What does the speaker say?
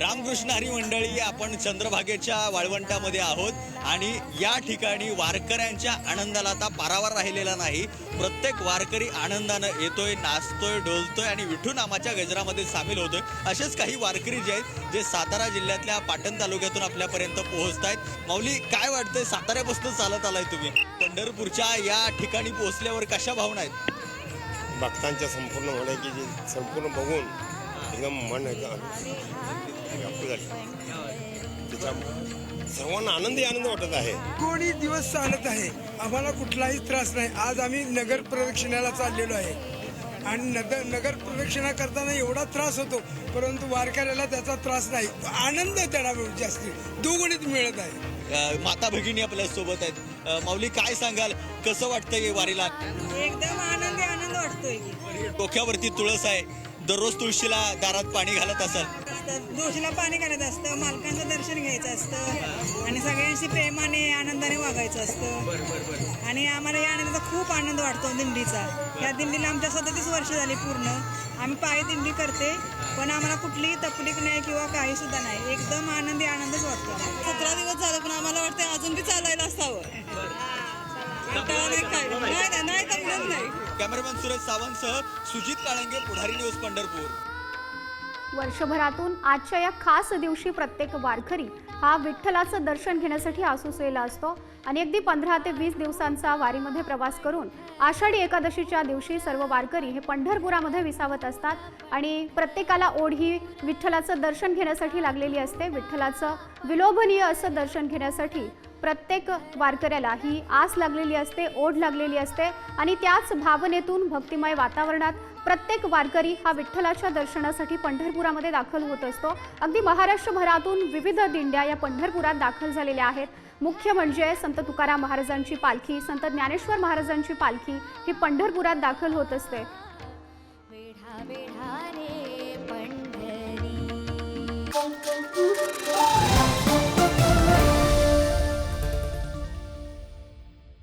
रामकृष्ण हरी मंडळी आपण चंद्रभागेच्या वाळवंटामध्ये आहोत आणि या ठिकाणी वारकऱ्यांच्या आनंदाला आता पारावार राहिलेला नाही. प्रत्येक वारकरी आनंदानं येतोय नाचतोय डोलतोय आणि विठू नामाच्या गजरामध्ये सामील होतोय. असेच काही वारकरी जे आहेत जे सातारा जिल्ह्यातल्या पाटण तालुक्यातून आपल्यापर्यंत पोहोचत आहेत माऊली काय वाटतंय? साताऱ्यापासून चालत आलाय तुम्ही? पंढरपूरच्या या ठिकाणी पोहोचल्यावर कशा भावना आहेत? भक्तांच्या संपूर्ण होण्या की जे संपूर्ण बघून एकदम मन एकदम व्याकुळ झाले त्याच्या सर्वांना आनंदी आनंद वाटत आहे. कोणी दिवस चालत आहे आम्हाला कुठलाही त्रास नाही. आज आम्ही नगर प्रदक्षिणाला चाललेलो आहे. आणि नगर नगर प्रदक्षिणा करताना एवढा त्रास होतो परंतु वारकऱ्याला त्याचा त्रास नाही. आनंद त्याला जास्ती. दुगुणित मिळत आहे. माता भगिनी आपल्यासोबत आहेत. माऊली काय सांगाल? कसं वाटतंय वारीला? एकदम आनंदी आनंद वाटतोय की. डोक्यावरती तुळस आहे. दररोज तुळशीला दारात पाणी घालत असाल. असतं. दोषीला पाणी घालायचं असतं मालकांचं दर्शन घ्यायचं असतं आणि सगळ्यांशी प्रेमाने आनंदाने वागायचं असतं. आणि आम्हाला या आनंदाचा खूप आनंद वाटतो दिंडीचा. या दिंडीला आमच्या सदतीस वर्ष झाली पूर्ण. आम्ही पायी दिंडी करते पण आम्हाला कुठलीही तकलीफ नाही किंवा काही सुद्धा नाही. एकदम आनंदी आनंदच वाटतो. सतरा दिवस झाले पण आम्हाला वाटतं अजून बी चालायला असावं. नाही काय नाही जमलंच नाही. कॅमेरामॅन सुरेश सावंतसह सुजित काळंगे पुढारी न्यूज पंढरपूर. वर्षभरातून आजच्या या खास दिवशी प्रत्येक वारकरी हा विठ्ठलाचं दर्शन घेण्यासाठी आसुसलेला असतो. आणि अगदी पंधरा ते वीस दिवसांचा वारीमध्ये प्रवास करून आषाढी एकादशीच्या दिवशी सर्व वारकरी हे पंढरपुरामध्ये विसावत असतात. आणि प्रत्येकाला ओढ ही विठ्ठलाचं दर्शन घेण्यासाठी लागलेली असते. विठ्ठलाचं विलोभनीय असं दर्शन घेण्यासाठी प्रत्येक वारकऱ्याला ही आस लागलेली असते ओढ लागलेली असते. आणि त्याच भावनेतून भक्तिमय वातावरणात प्रत्येक वारकरी हा विठ्ठलाच्या दर्शनासाठी पंढरपुरामध्ये दाखल होत असतो. अगदी महाराष्ट्रभरातून विविध दिंड्या या पंढरपुरात दाखल झालेल्या आहेत. मुख्य म्हणजे संत तुकाराम महाराजांची पालखी संत ज्ञानेश्वर महाराजांची पालखी ही पंढरपुरात दाखल होत असते.